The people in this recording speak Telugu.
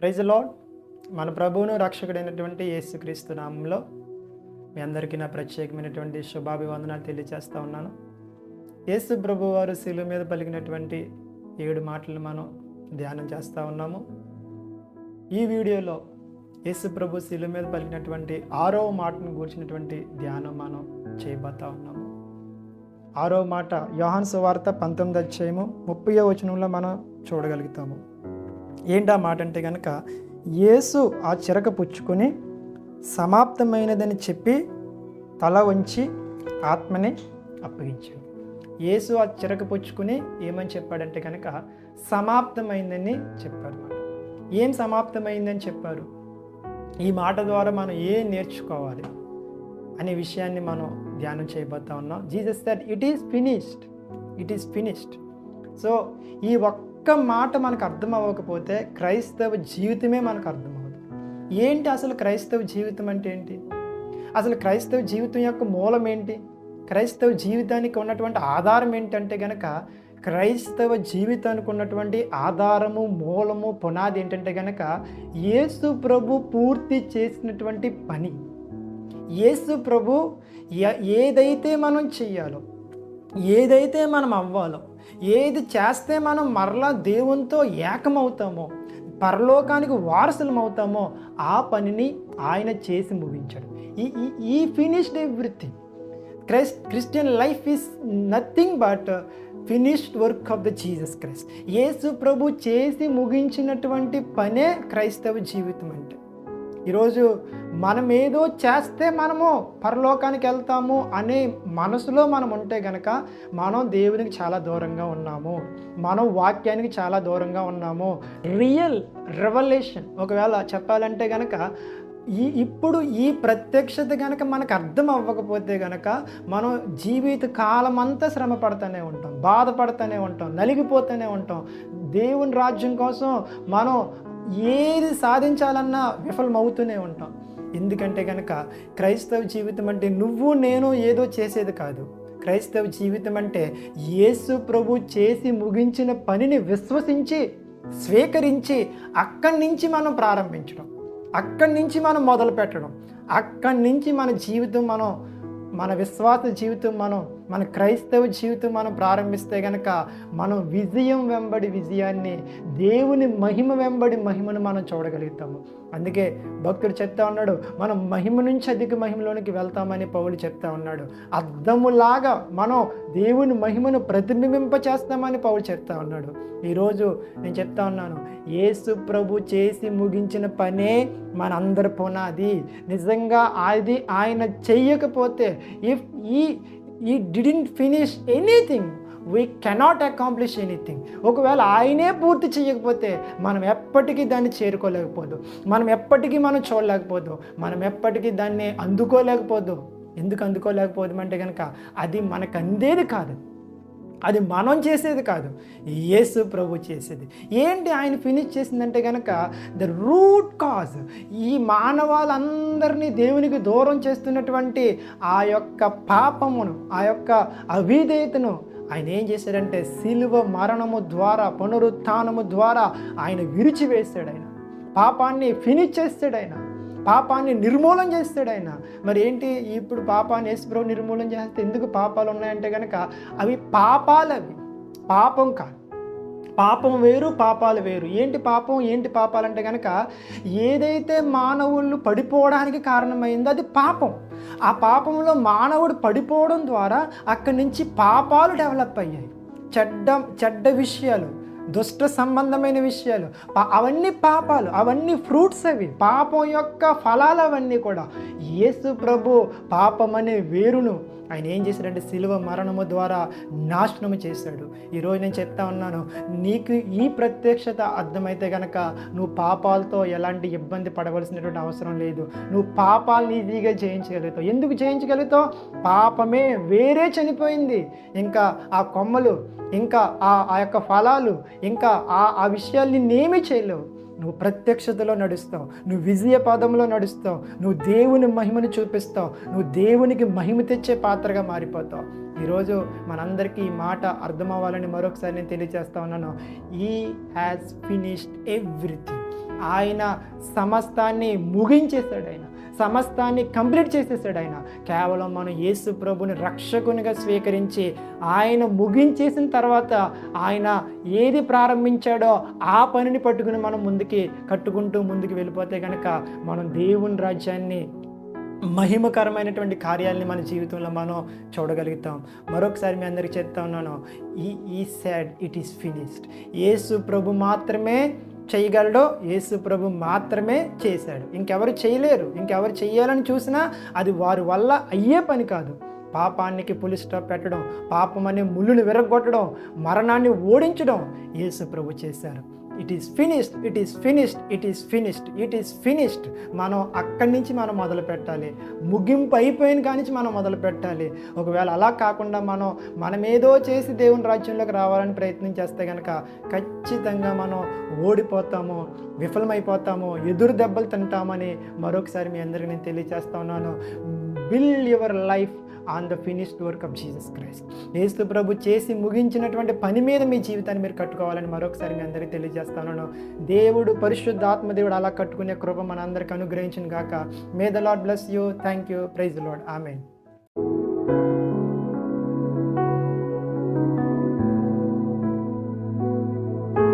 ప్రైజ్ లాడ్ మన ప్రభువును రక్షకుడైనటువంటి యేసుక్రీస్తు నామంలో మీ అందరికీ నా ప్రత్యేకమైనటువంటి శుభాభివందనాలు తెలియజేస్తూ ఉన్నాను. యేసు ప్రభు వారు శిలువ మీద పలికినటువంటి ఏడు మాటలు మనం ధ్యానం చేస్తూ ఉన్నాము. ఈ వీడియోలో యేసు ప్రభు శిలువ మీద పలికినటువంటి ఆరో మాటను గూర్చినటువంటి ధ్యానం మనం చేయబోతా ఉన్నాము. ఆరో మాట యోహాన్ సువార్త పంతొమ్మిది అధ్యాయము ముప్పై వచనంలో మనం చూడగలుగుతాము. ఏంటా మాట అంటే కనుక యేసు ఆ చిరక పుచ్చుకొని సమాప్తమైనదని చెప్పి తల వంచి ఆత్మని అప్పగించాడు. యేసు ఆ చిరక పుచ్చుకుని ఏమని చెప్పాడంటే కనుక సమాప్తమైందని చెప్పాడు ఏం సమాప్తమైందని చెప్పారు? ఈ మాట ద్వారా మనం ఏం నేర్చుకోవాలి అనే విషయాన్ని మనం ధ్యానం చేయబోతా ఉన్నాం. Jesus that it is finished it is finished so ఈ ఒక్క మాట మనకు అర్థం అవ్వకపోతే క్రైస్తవ జీవితమే మనకు అర్థం అవ్వదు. ఏంటి అసలు క్రైస్తవ జీవితం అంటే ఏంటి? అసలు క్రైస్తవ జీవితం యొక్క మూలం ఏంటి? క్రైస్తవ జీవితానికి ఉన్నటువంటి ఆధారం ఏంటంటే గనక క్రైస్తవ జీవితానికి ఉన్నటువంటి ఆధారము మూలము పునాది ఏంటంటే గనక యేసు ప్రభు పూర్తి చేసినటువంటి పని. యేసు ప్రభు య- ఏదైతే మనం చెయ్యాలో ఏదైతే మనం అవ్వాలో ఏది చేస్తే మనం మరలా దేవునితో ఏకమవుతామో పరలోకానికి వారసులం అవుతామో ఆ పనిని ఆయన చేసి ముగించాడు. He he- finished everything Christ Christian life is nothing but finished work of the Jesus Christ Yesu Prabhu చేసి ముగించినటువంటి పనే క్రైస్తవ జీవితం అంటే. ఈరోజు మనం ఏదో చేస్తే మనము పరలోకానికి వెళ్తాము అనే మనసులో మనం ఉంటే గనక మనం దేవునికి చాలా దూరంగా ఉన్నాము. మనం వాక్యానికి చాలా దూరంగా ఉన్నాము. రియల్ రెవల్యూషన్ ఒకవేళ చెప్పాలంటే గనక ఈ ఇప్పుడు ఈ ప్రత్యక్షత కనుక మనకు అర్థం అవ్వకపోతే కనుక మనం జీవిత కాలం అంతా శ్రమ పడుతూనే ఉంటాం బాధపడుతూనే ఉంటాం నలిగిపోతూనే ఉంటాం. దేవుని రాజ్యం కోసం మనం ఏది సాధించాలన్నా విఫలమవుతూనే ఉంటాం. ఎందుకంటే కనుక క్రైస్తవ జీవితం అంటే నువ్వు నేను ఏదో చేసేది కాదు. క్రైస్తవ జీవితం అంటే యేసు ప్రభు చేసి ముగించిన పనిని విశ్వసించి స్వీకరించి అక్కడి నుంచి మనం ప్రారంభించడం అక్కడి నుంచి మనం మొదలు పెట్టడం అక్కడి నుంచి మన జీవితం మనం మన విశ్వాస జీవితం మనం మన క్రైస్తవ జీవితం మనం ప్రారంభిస్తే కనుక మనం విజయం వెంబడి విజయాన్ని దేవుని మహిమ వెంబడి మహిమను మనం చూడగలుగుతాము. అందుకే భక్తుడు చెప్తా ఉన్నాడు మనం మహిమ నుంచి అధిక మహిమలోనికి వెళ్తామని పౌలు చెప్తా ఉన్నాడు. అద్దములాగా మనం దేవుని మహిమను ప్రతిబింబింప చేస్తామని పౌలు చెప్తా ఉన్నాడు. ఈరోజు నేను చెప్తా ఉన్నాను యేసు ప్రభు చేసి ముగించిన పనే మనందరి పునాది. నిజంగా అది ఆయన చెయ్యకపోతే if he he didn't finish anything we cannot accomplish anything ఒకవేళ ఆయనే పూర్తి చేయకపోతే మనం ఎప్పటికీ దాన్ని చేరుకోలేకపోదు. మనం ఎప్పటికీ మనం చూడలేకపోదు. మనం ఎప్పటికీ దాన్ని అందుకోలేకపోదు. ఎందుకు అందుకోలేకపోదు అంటే కనుక అది మనకు అందేది కాదు. అది మనం చేసేది కాదు యేసు ప్రభు చేసేది. ఏంటి ఆయన ఫినిష్ చేసిందంటే కనుక ద రూట్ కాజ్ ఈ మానవాళ్ళందరినీ దేవునికి దూరం చేస్తున్నటువంటి ఆ యొక్క పాపమును ఆ యొక్క అవిధేయతను ఆయన ఏం చేశాడంటే సిలువ మరణము ద్వారా పునరుత్నము ద్వారా ఆయన విరిచివేశాడు ఆయన. పాపాన్ని ఫినిష్ చేస్తాడు ఆయన. పాపాన్ని నిర్మూలన చేస్తాడు ఆయన. మరి ఏంటి? ఇప్పుడు పాపాన్ని యేసుప్రభు నిర్మూలన చేస్తే ఎందుకు పాపాలు ఉన్నాయంటే కనుక అవి పాపాలు అవి పాపం కాదు. పాపం వేరు పాపాలు వేరు. ఏంటి పాపం? ఏంటి పాపాలు అంటే కనుక ఏదైతే మానవుళ్ళు పడిపోవడానికి కారణమైందో అది పాపం. ఆ పాపంలో మానవుడు పడిపోవడం ద్వారా అక్కడి నుంచి పాపాలు డెవలప్ అయ్యాయి. చెడ్డ చెడ్డ విషయాలు దుష్ట సంబంధమైన విషయాలు అవన్నీ పాపాలు అవన్నీ ఫ్రూట్స్ అవి. పాపం యొక్క ఫలాలు అవన్నీ కూడా. యేసు ప్రభు పాపం అనే వేరును ఆయన ఏం చేశాడంటే శిలువ మరణము ద్వారా నాశనము చేశాడు. ఈరోజు నేను చెప్తా ఉన్నాను నీకు ఈ ప్రత్యక్షత అర్థమైతే కనుక నువ్వు పాపాలతో ఎలాంటి ఇబ్బంది పడవలసినటువంటి అవసరం లేదు. నువ్వు పాపాలను ఈజీగా జయించగలుగుతావు ఎందుకు జయించగలుగుతావు పాపమే వేరే చనిపోయింది. ఇంకా ఆ కొమ్మలు ఇంకా ఆ ఆ యొక్క ఫలాలు ఇంకా ఆ ఆ విషయాల్ని నిన్నేమీ చేయలేవు. నువ్వు ప్రత్యక్షతలో నడుస్తావు. నువ్వు విజయ పదంలో నడుస్తావు. నువ్వు దేవుని మహిమను చూపిస్తావు. నువ్వు దేవునికి మహిమ తెచ్చే పాత్రగా మారిపోతావు. ఈరోజు మనందరికీ ఈ మాట అర్థమవ్వాలని మరొకసారి నేను తెలియజేస్తా ఉన్నాను. ఈ హ్యాస్ ఫినిష్డ్ ఎవ్రీథింగ్ ఆయన సమస్తాన్ని ముగించేశాడు ఆయన. సమస్తాన్ని కంప్లీట్ చేసేసాడు ఆయన. కేవలం మనం యేసు ప్రభుని రక్షకునిగా స్వీకరించి ఆయన ముగించేసిన తర్వాత ఆయన ఏది ప్రారంభించాడో ఆ పనిని పట్టుకుని మనం ముందుకి కట్టుకుంటూ ముందుకు వెళ్ళిపోతే కనుక మనం దేవుని రాజ్యాన్ని మహిమకరమైనటువంటి కార్యాలని మన జీవితంలో మనం చూడగలుగుతాం. మరొకసారి మీ అందరికి చెప్తా ఉన్నాను. He he said it is finished Yesu Prabhu మాత్రమే చేయగలడో యేసు ప్రభు మాత్రమే చేశాడు. ఇంకెవరు చేయలేరు. ఇంకెవరు చేయాలని చూసినా అది వారి వల్ల అయ్యే పని కాదు. పాపానికి పులి స్టాప్ పెట్టడం పాపం అనే ముళ్ళును విరగొట్టడం మరణాన్ని ఓడించడం యేసు ప్రభు చేశారు. It is finished it is finished it is finished it is finished మనం అక్కడి నుంచి మనం మొదలు పెట్టాలి. ముగింపు అయిపోయిన కానించి మనం మొదలు పెట్టాలి. ఒకవేళ అలా కాకుండా మనం మనమేదో చేసి దేవుని రాజ్యంలోకి రావాలని ప్రయత్నం చేస్తే కనుక ఖచ్చితంగా మనం ఓడిపోతాము విఫలమైపోతాము ఎదురు దెబ్బలు తింటామని మరొకసారి మీ అందరికీ నేను తెలియజేస్తా ఉన్నాను. Build your life on the finished work of Jesus Christ Yesu Prabhu చేసి ముగించినటువంటి పని మీద మీ జీవితాన్ని మీరు కట్టుకోవాలని మరొకసారి మీ అందరికీ తెలియజేస్తాను. దేవుడు పరిశుద్ధాత్మ దేవుడు అలా కట్టుకునే కృప మన అందరికి అనుగ్రహించిన గాక. May the lord bless you thank you praise lord amen